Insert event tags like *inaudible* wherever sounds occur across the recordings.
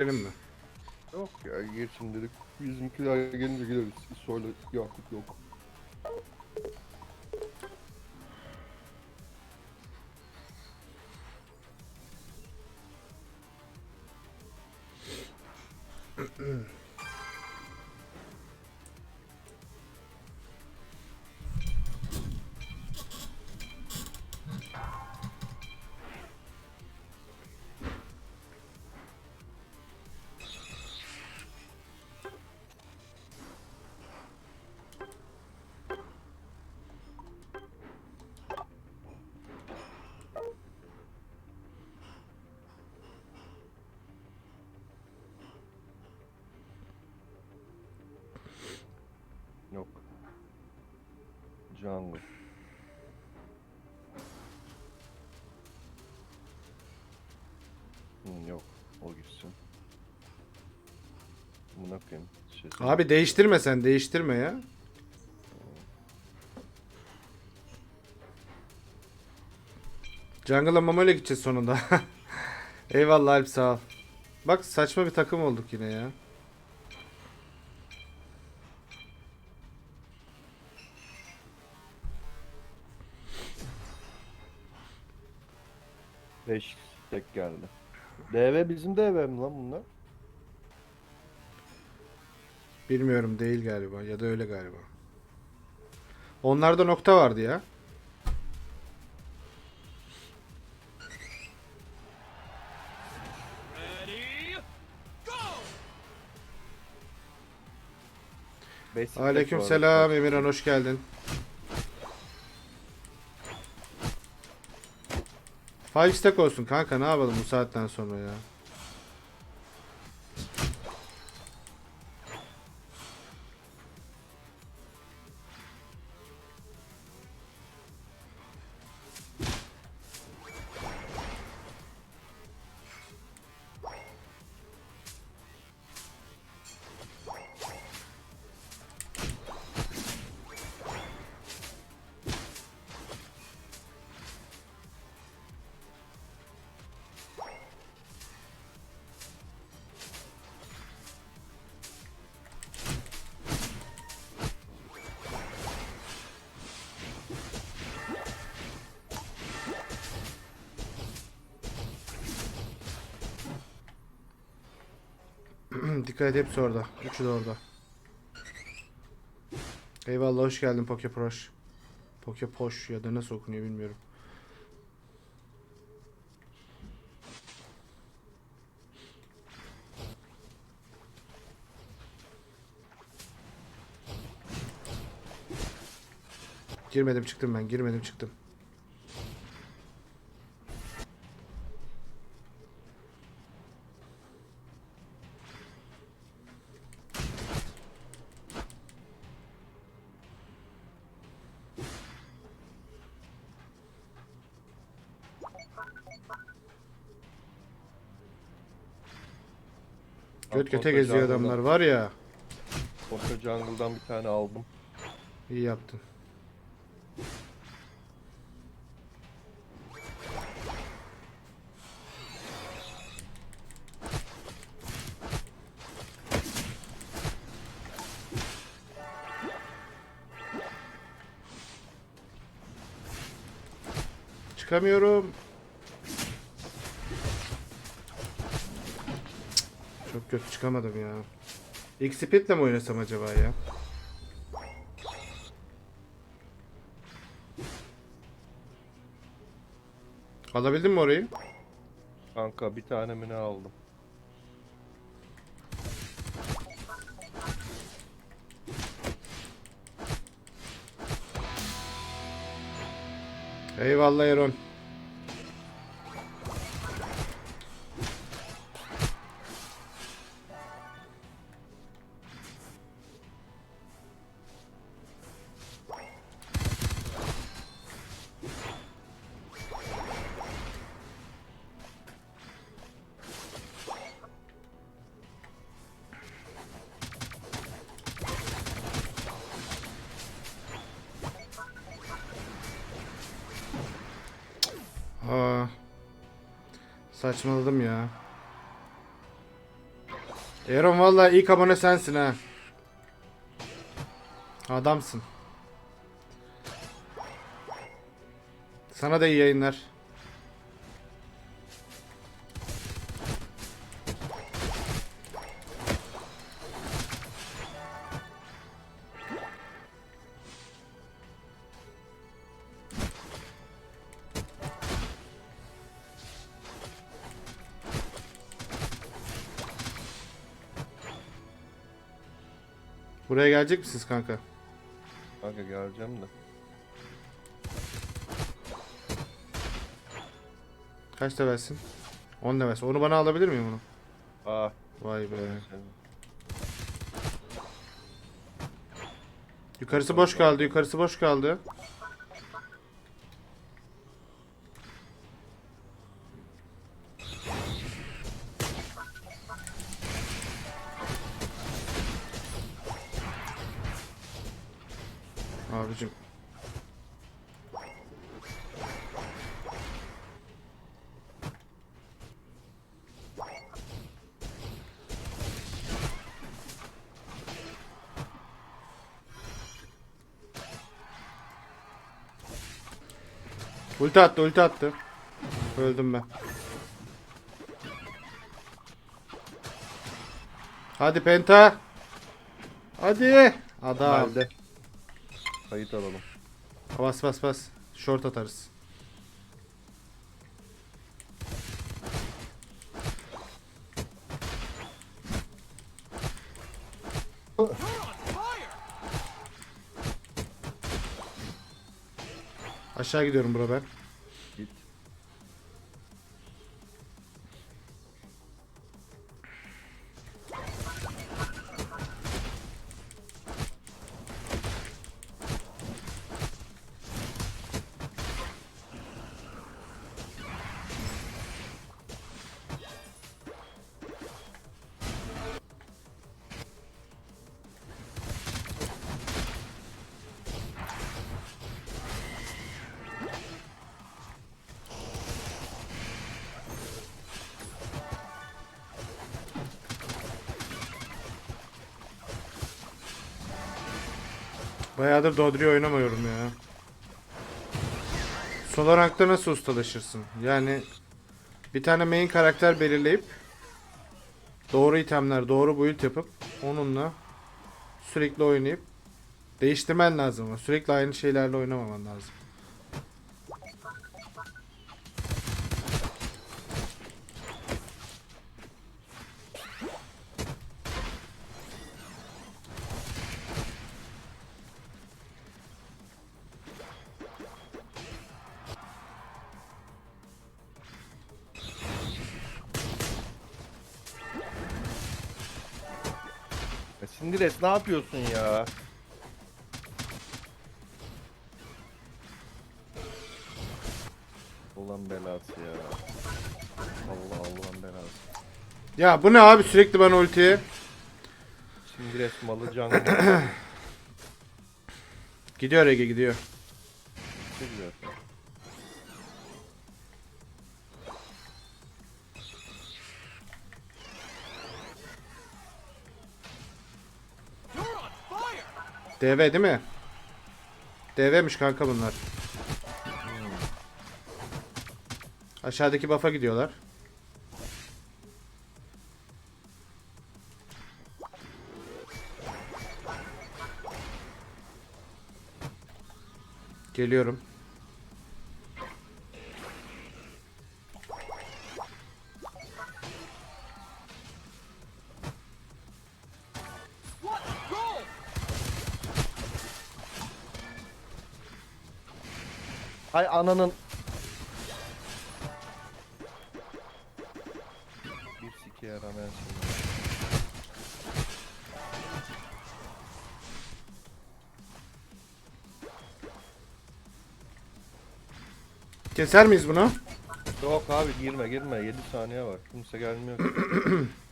Benim mi? Yok ya gir şimdilik. Bizimkiler gelince gideriz. İsoyla Yakup. Yok. Jungle. Hmm, yok. O gitsin. Buna koyayım. Şey, Abi değiştirme sen değiştirme ya. Jungle'a Mamo'yla gideceğiz sonunda. *laughs* Eyvallah Alp sağ ol. Bak saçma bir takım olduk yine ya. Tek geldi. DV bizim DV mi lan bunlar? Bilmiyorum değil galiba ya da öyle galiba. Onlarda nokta vardı ya. Aleyküm selam Emirhan hoş geldin. Five stack olsun kanka ne yapalım bu saatten sonra ya. Dikkat et hepsi orada. Üçü de orada. Eyvallah hoş geldin Pokeproş. Pokepoş ya da nasıl okunuyor bilmiyorum. Girmedim çıktım ben. Girmedim çıktım. Göt göte geziyor Jungle'dan- adamlar var ya. Poco Jungle'dan bir tane aldım. İyi yaptın. Çıkamıyorum. Çok kötü çıkamadım ya. X-Speed'le mi oynasam acaba ya? Alabildin mi orayı? Kanka bir tane mi ne aldım? Eyvallah Eron. Saçmaladım ya. Aaron vallahi ilk abone sensin ha. Adamsın. Sana da iyi yayınlar. Buraya gelecek misiniz kanka? Kanka geleceğim de. Kaç levelsin? 10 levelsin. Onu bana alabilir miyim onu? Aa. Vay be. Yukarısı boş kaldı. Yukarısı boş kaldı. Abicim. Ulti attı, ulti attı. Öldüm ben. Hadi Penta. Hadi. Adam. Geldi. Kayıt alalım. Bas bas bas. Short atarız. Aşağı gidiyorum bro ben. Bayağıdır Dodri oynamıyorum ya. Solo rankta nasıl ustalaşırsın? Yani bir tane main karakter belirleyip doğru itemler, doğru build yapıp onunla sürekli oynayıp değiştirmen lazım sürekli aynı şeylerle oynamaman lazım. Ya Sindires ne yapıyorsun ya? Allah'ın belası ya. Allah Allah'ın belası. Ya bu ne abi sürekli bana ultiye. Sindires malı jungle. *clears throat* Gidiyor Ege gidiyor. Çok DV değil mi? DV'miş kanka bunlar. Aşağıdaki buff'a gidiyorlar. Geliyorum. Hay ananın. Bir sike yaramayan şimdi. Keser miyiz bunu? Yok abi girme girme 7 saniye var. Kimse gelmiyor. *clears throat*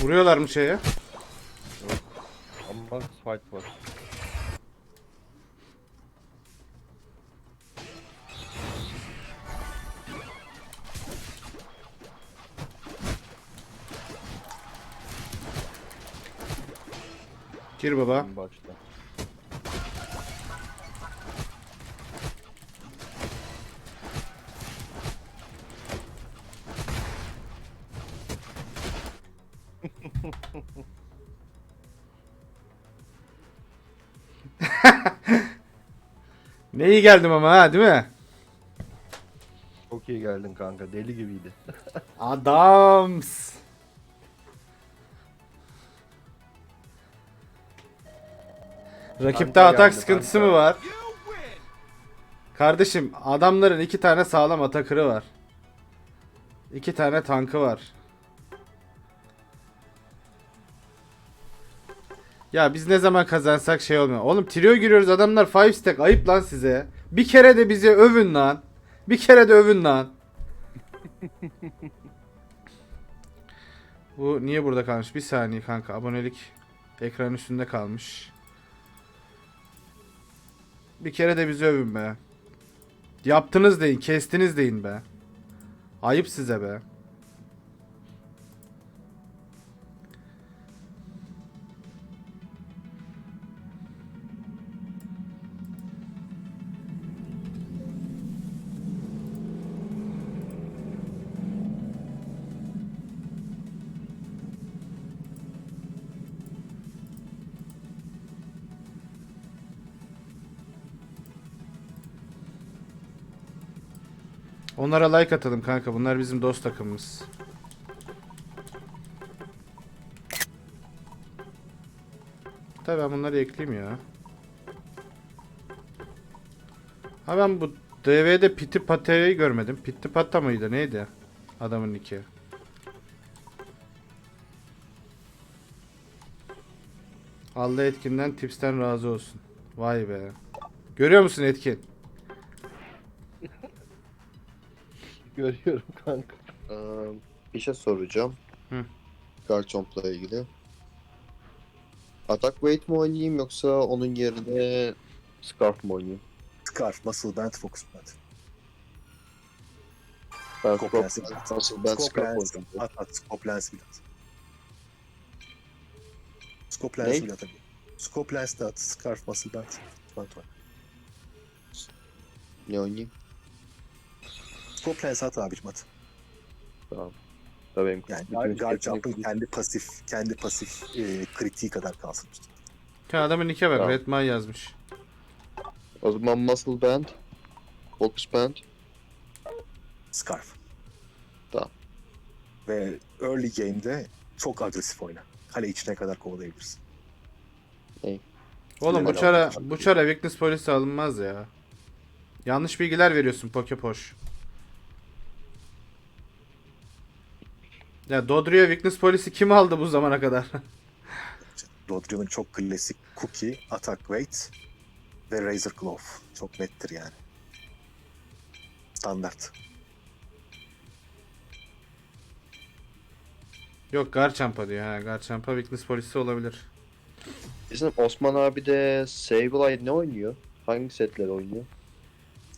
Vuruyorlar mı şeye? Ama fight var. Gir baba. En *laughs* Ne iyi geldim ama ha değil mi? Çok iyi geldin kanka. Deli gibiydi. *laughs* Adams. Rakipte Kanka atak sıkıntısı kanka. mı var? Kardeşim adamların iki tane sağlam atakırı var. İki tane tankı var. Ya biz ne zaman kazansak şey olmuyor. Oğlum trio giriyoruz adamlar 5 stack ayıp lan size. Bir kere de bizi övün lan. Bir kere de övün lan. *laughs* Bu niye burada kalmış? Bir saniye kanka abonelik ekran üstünde kalmış. Bir kere de bizi övün be. Yaptınız deyin, kestiniz deyin be. Ayıp size be. Onlara like atalım kanka. Bunlar bizim dost takımımız. Tabii ben bunları ekleyeyim ya. Ha ben bu DV'de Piti Pate'yi görmedim. Pitti Pata mıydı? Neydi? Adamın niki. Allah Etkin'den tipsten razı olsun. Vay be. Görüyor musun Etkin? Görüyorum *laughs* kanka. Ee, bir şey soracağım. Hı. Garchomp'la ilgili. Attack Weight mi oynayayım yoksa onun yerine Scarf mı oynayayım? Scarf, Muscle Band, Focus Band. Ben Scope Scarf, ben Scope Scarf Lens, oynayacağım. at at, Scope Lens'i bile at. Scope Lens'i Ne? bile atabilir. Scope Lens'i de at, Scarf, Muscle Band. Band var. Ne oynayayım? Scope Lens'i at abicim at. Tamam. Benim Yani bütün Garchamp'ın yetenek- kendi pasif, kendi pasif e, kritiği kadar kalsın. Ya adamın nike bak. Tamam. Redman yazmış. O zaman Muscle Band, Focus Band. Scarf. Tamam. Ve early game'de çok agresif oyna. Kale içine kadar kovalayabilirsin. Oğlum bu çara bu çara weakness polisi alınmaz ya. Yanlış bilgiler veriyorsun Pokepoş. Ya Dodrio weakness polisi kim aldı bu zamana kadar? *laughs* Dodrio'nun çok klasik cookie, attack weight ve razor glove. Çok nettir yani. Standart. Yok Garchamp'a diyor ha. Garchamp'a weakness polisi olabilir. Bizim Osman abi de Sableye ne oynuyor? Hangi setler oynuyor?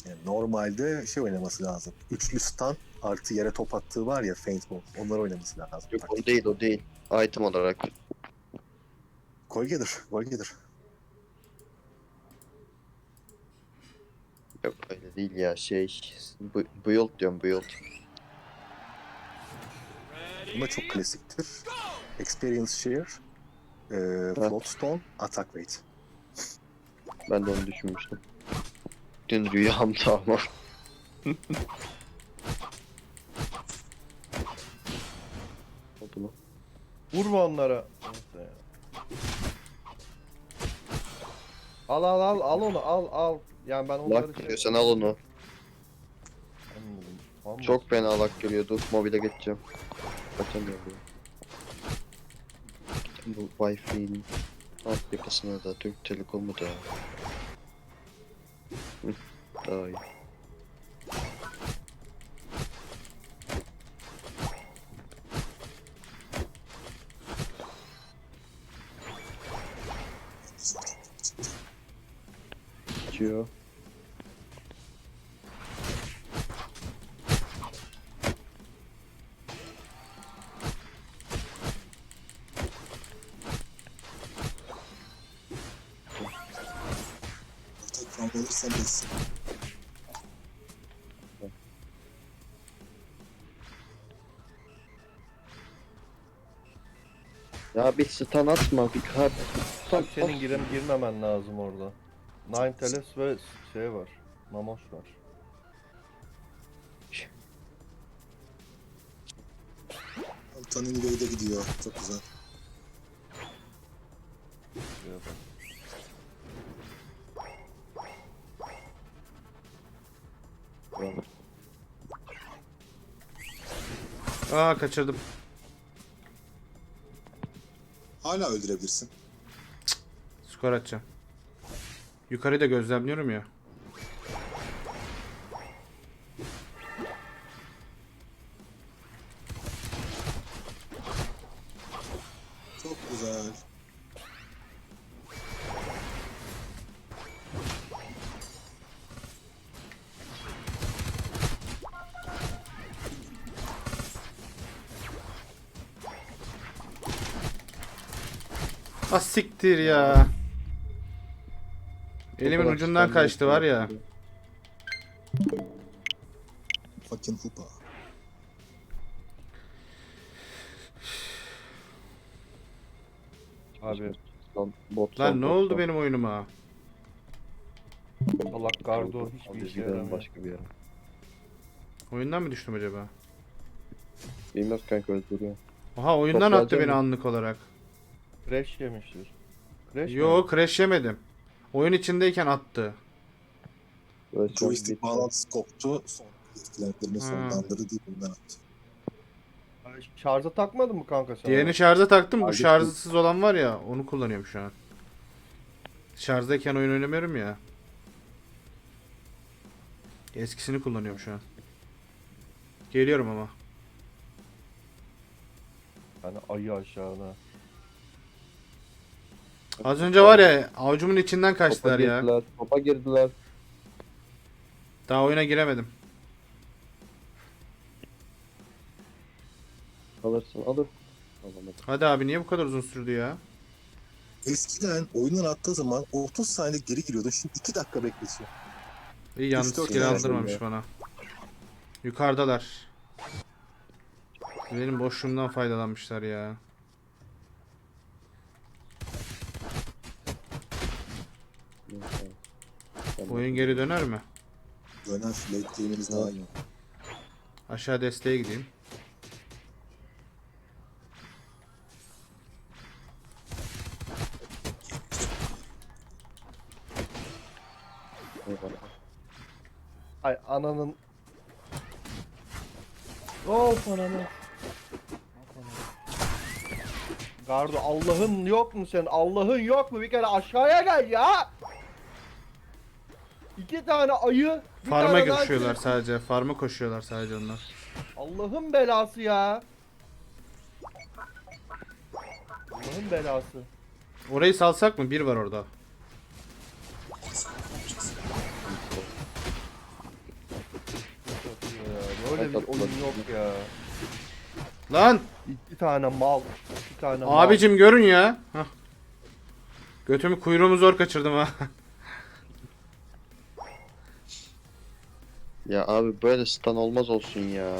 Yani normalde şey oynaması lazım. Üçlü stun artı yere top attığı var ya faint ball. Onları oynaması lazım. Yok o değil o değil. Item olarak. Gol gelir. Gol gelir. Yok öyle değil ya şey. bu- Build diyorum build. Ama çok klasiktir. Experience share, e, float stone, attack weight. Ben de onu düşünmüştüm. Dün rüyamda ama. *laughs* Mu? Vurma onlara. Al al al al onu al al. Yani ben onları Lak geliyor sen al onu. Anladım. Çok fena lak geliyordu. Mobile geçeceğim. Kaçamıyorum. Bu Wi-Fi'nin alt da Türk Telekom'u da. Daha iyi. Geçiyor. Ortak farm alırsan Ya bir stun atma bir kart. Bak senin girem girmemen lazım orada. Nine Teles ve şey var. Mamos var. Altan'ın wave'de gidiyor. Çok güzel. Şuraya bak. Aa kaçırdım. Hala öldürebilirsin. Skor atacağım. Yukarıyı gözlemliyorum ya. Siktir ya. Elimin ucundan kaçtı var ya. Fucking hoopa. Abi Lan, bot Lan ne oldu benim oyunuma? Allah gardo hiçbir işe yaramıyor. başka bir yere. Oyundan mı düştüm acaba? Bilmez kanka öldürüyor. Oha oyundan Toplayacağım attı beni mı? anlık olarak. Crash yemiştir. Crash? Yo crash yemedim. Oyun içindeyken attı. Böyle Joystick bitti. bağlantısı koptu. Son etkilendirme Ha. sonlandırdı deyip ondan attı. Ay, Şarja takmadın mı kanka sen? Diğerini şarja taktım. Bu Hallettim. şarjsız olan var ya onu kullanıyorum şu an. Şarjdayken oyun oynamıyorum ya. Eskisini kullanıyorum şu an. Geliyorum ama. Yani ayı aşağıda. Az önce var ya avucumun içinden Topa kaçtılar ya. girdiler. Topa girdiler. Daha oyuna giremedim. Alırsın alır. Alamadım. Hadi abi niye bu kadar uzun sürdü ya? Eskiden oyundan attığı zaman 30 saniye geri giriyordun. Şimdi 2 dakika bekletiyor. İyi yanlış Üç dört skill aldırmamış bana. Yukarıdalar. Benim boşluğumdan faydalanmışlar ya. Neyse. Ben de- Oyun geri döner mi? Döner late game'iniz daha iyi. Aşağı desteğe gideyim. Ay ananın... Of ananı. Gardo Allah'ın yok mu senin? Allah'ın yok mu? Bir kere aşağıya gel ya. İki tane ayı. bir Farma tane daha koşuyorlar sadece. Farma koşuyorlar sadece onlar. Allah'ın belası ya. Allah'ın belası. Orayı salsak mı? Bir var orada. Böyle bir oyun yok ya. Lan! İki tane mal. İki tane mal. Abicim görün ya. Hah. Götümü kuyruğumu zor kaçırdım ha. *laughs* Ya abi böyle stun olmaz olsun ya.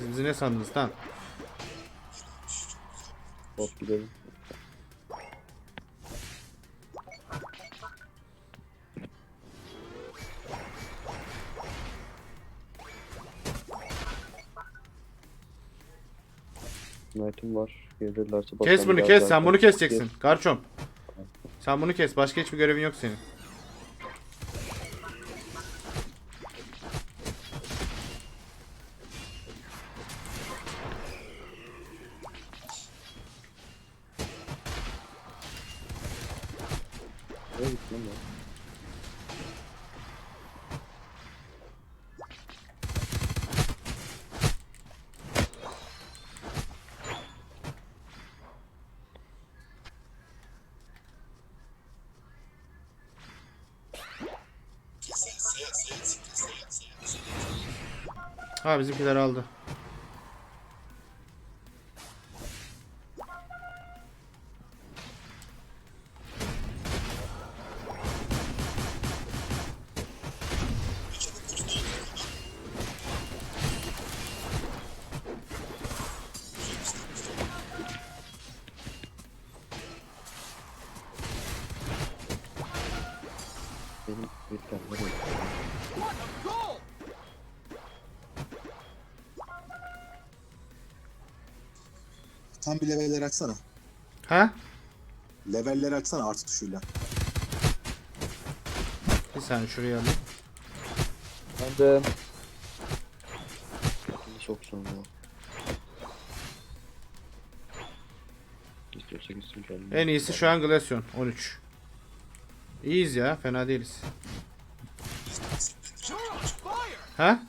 Bizi ne sandınız lan? Bot gidelim. Knight'ım var. Gelirlerse Kes bunu biraz kes. daha Sen bunu keseceksin. Garçom. Sen bunu kes. Başka hiçbir görevin yok senin. Ha bizimkiler aldı. Tam bir levelleri açsana. Ha? Levelleri açsana artı tuşuyla. Bir saniye şuraya alayım. Ben de... Bunu soksun ya. İstiyorsa gitsin kendine. En iyisi şu an Glaceon 13. İyiyiz ya fena değiliz. Ha?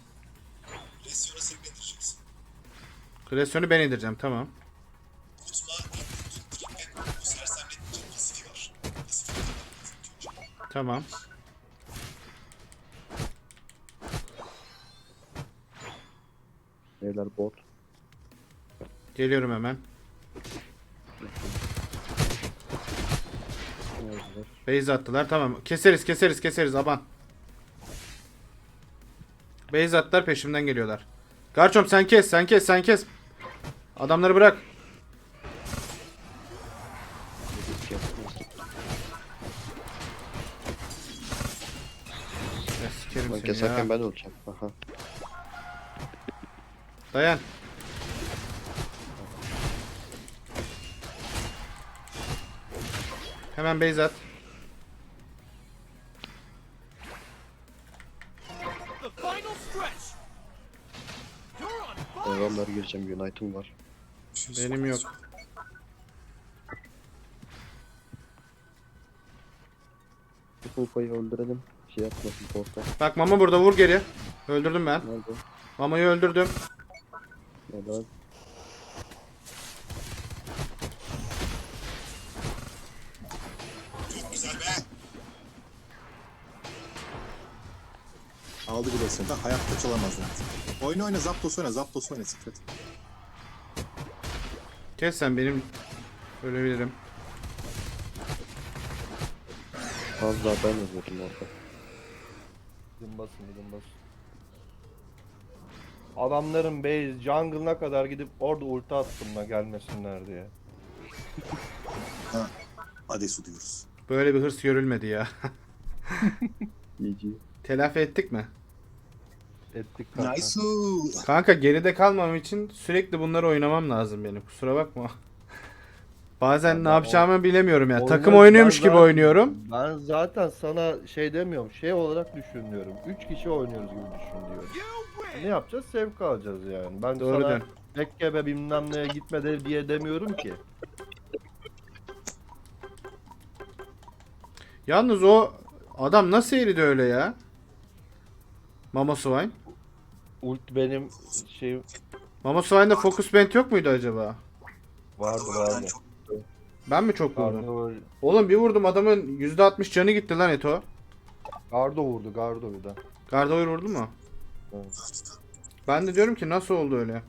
Glaceon'u ben indireceğim tamam. Tamam. Beyler bot. Geliyorum hemen. Base attılar tamam. Keseriz keseriz keseriz aban. Base attılar peşimden geliyorlar. Garçom sen kes sen kes sen kes. Adamları bırak. Ben seni keserken ya. ben öleceğim. Aha. Dayan. Hemen base at. Devamlar gireceğim. Unite'ım var. Benim yok. Bu Kulpayı öldürelim. Şey yapmasın porta. Bak mama burada vur geri. Öldürdüm ben. Nerede? Mamayı öldürdüm. Helal. Aldı bir resmi de hayatta çalamazlar. Oyna oyna Zapdos oyna Zapdos oyna Secret. Kes sen benim ölebilirim. Az daha ben öldürdüm orada. Gidin basın gidin basın. Adamların base jungle'ına kadar gidip orada ulti attım da gelmesinler diye. Adesu diyoruz. Böyle bir hırs görülmedi ya. GG. *laughs* Telafi ettik mi? Ettik kanka. Nice. Kanka geride kalmam için sürekli bunları oynamam lazım benim. Kusura bakma. Bazen ne yapacağımı bilemiyorum ya. Takım oynuyormuş ben gibi zaten- oynuyorum. Ben zaten sana şey demiyorum. Şey olarak düşün diyorum. 3 kişi oynuyoruz gibi düşün diyorum. Ne yapacağız? Sevk alacağız yani. Ben Doğru sana diyorsun. Mekkebe bilmem neye gitme de diye demiyorum ki. Yalnız o adam nasıl eridi öyle ya? Mama Swine. Ult benim şey Mama Swine'da Focus Band yok muydu acaba? vardı vardı. çok- Ben mi çok vurdum? Gardo, Oğlum bir vurdum adamın %60 canı gitti lan Eto. Gardo vurdu Gardo bir de. Gardo'yu vurdu mu? Evet. Ben de diyorum ki nasıl oldu öyle?